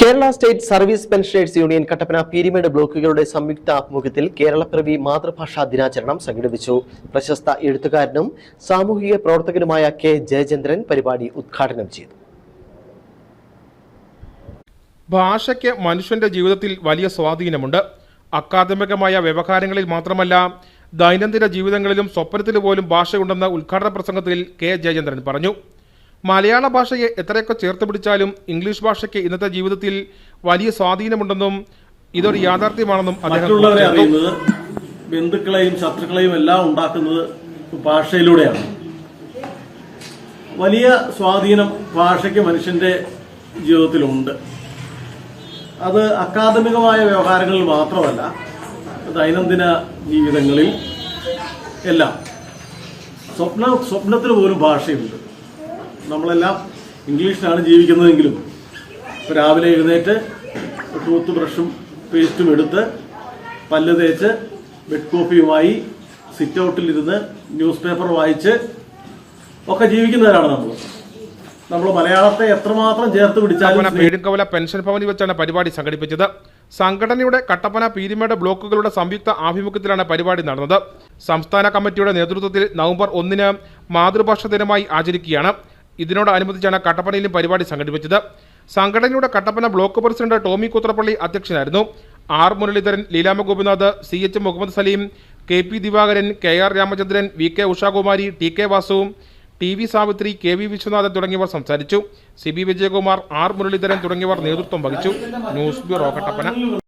Kerala state service pensioners union Kattappana Peermade ബ്ലോക്കുകളുടെ സംയുക്ത ആഭിമുഖ്യത്തിൽ കേരളപ്പിറവി മാതൃഭാഷാ ദിനാചരണം സംഘടിപ്പിച്ചു. പ്രശസ്ത എഴുത്തുകാരനും സാമൂഹിക പ്രവർത്തകനുമായ കെ ജയചന്ദ്രൻ പരിപാടി ഉദ്ഘാടനം ചെയ്തു. ഭാഷയ്ക്ക് മനുഷ്യന്റെ ജീവിതത്തിൽ വലിയ സ്വാധീനമുണ്ട്. അക്കാദമികമായ വ്യവഹാരങ്ങളിൽ മാത്രമല്ല ദൈനംദിന ജീവിതങ്ങളിലും സ്വപ്നത്തിൽ പോലും ഭാഷയുണ്ടെന്ന് ഉദ്ഘാടന പ്രസംഗത്തിൽ കെ ജയചന്ദ്രൻ പറഞ്ഞു. മലയാള ഭാഷയെ എത്രയൊക്കെ ചേർത്ത് പിടിച്ചാലും ഇംഗ്ലീഷ് ഭാഷയ്ക്ക് ഇന്നത്തെ ജീവിതത്തിൽ വലിയ സ്വാധീനമുണ്ടെന്നും ഇതൊരു യാഥാർത്ഥ്യമാണെന്നും മറ്റുള്ളവരെ. അറിയുന്നത് ബന്ധുക്കളെയും ശത്രുക്കളെയും എല്ലാം ഉണ്ടാക്കുന്നത് ഭാഷയിലൂടെയാണ്. വലിയ സ്വാധീനം ഭാഷയ്ക്ക് മനുഷ്യന്റെ ജീവിതത്തിലുണ്ട്. അത് അക്കാദമികമായ വ്യവഹാരങ്ങളിൽ മാത്രമല്ല ദൈനംദിന ജീവിതങ്ങളിൽ എല്ലാം. സ്വപ്ന സ്വപ്നത്തിന് പോലും ഭാഷയുണ്ട്. നമ്മളെല്ലാം ഇംഗ്ലീഷിലാണ് ജീവിക്കുന്നതെങ്കിലും രാവിലെ എഴുന്നേറ്റ് ടൂത്ത് ബ്രഷും പേസ്റ്റും എടുത്ത് പല്ല് തേച്ച് ബെഡ് കോഫിയുമായി സിറ്റ് ഔട്ടിലിരുന്ന് ന്യൂസ് പേപ്പർ വായിച്ച് ഒക്കെ ജീവിക്കുന്നവരാണ് നമ്മൾ നമ്മൾ മലയാളത്തെ എത്രമാത്രം ചേർത്ത് പിടിച്ചാലും പെൻഷൻ ഭവനിൽ വെച്ചാണ് പരിപാടി സംഘടിപ്പിച്ചത്. സംഘടനയുടെ കട്ടപ്പന പീരിമേട് ബ്ലോക്കുകളുടെ സംയുക്ത ആഭിമുഖ്യത്തിലാണ് പരിപാടി നടന്നത്. സംസ്ഥാന കമ്മിറ്റിയുടെ നേതൃത്വത്തിൽ നവംബർ ഒന്നിന് മാതൃഭാഷ ദിനമായി ആചരിക്കുകയാണ്. ഇതിനോടനുബന്ധിച്ചാണ് കട്ടപ്പനയിലും പരിപാടി സംഘടിപ്പിച്ചത്. സംഘടനയുടെ കട്ടപ്പന ബ്ലോക്ക് പ്രസിഡന്റ് ടോമി കുത്രപ്പള്ളി അധ്യക്ഷനായിരുന്നു. R Muraleedharan Leelama Gopinath C H Muhammad Saleem K P Divakaran K R Ramachandran V K Ushakumari T K Vasu T V Savithri K V Viswanathan തുടങ്ങിയവർ സംസാരിച്ചു. C B Vijayakumar R Muraleedharan തുടങ്ങിയവർ നേതൃത്വം വഹിച്ചു. News bureau Kattappana.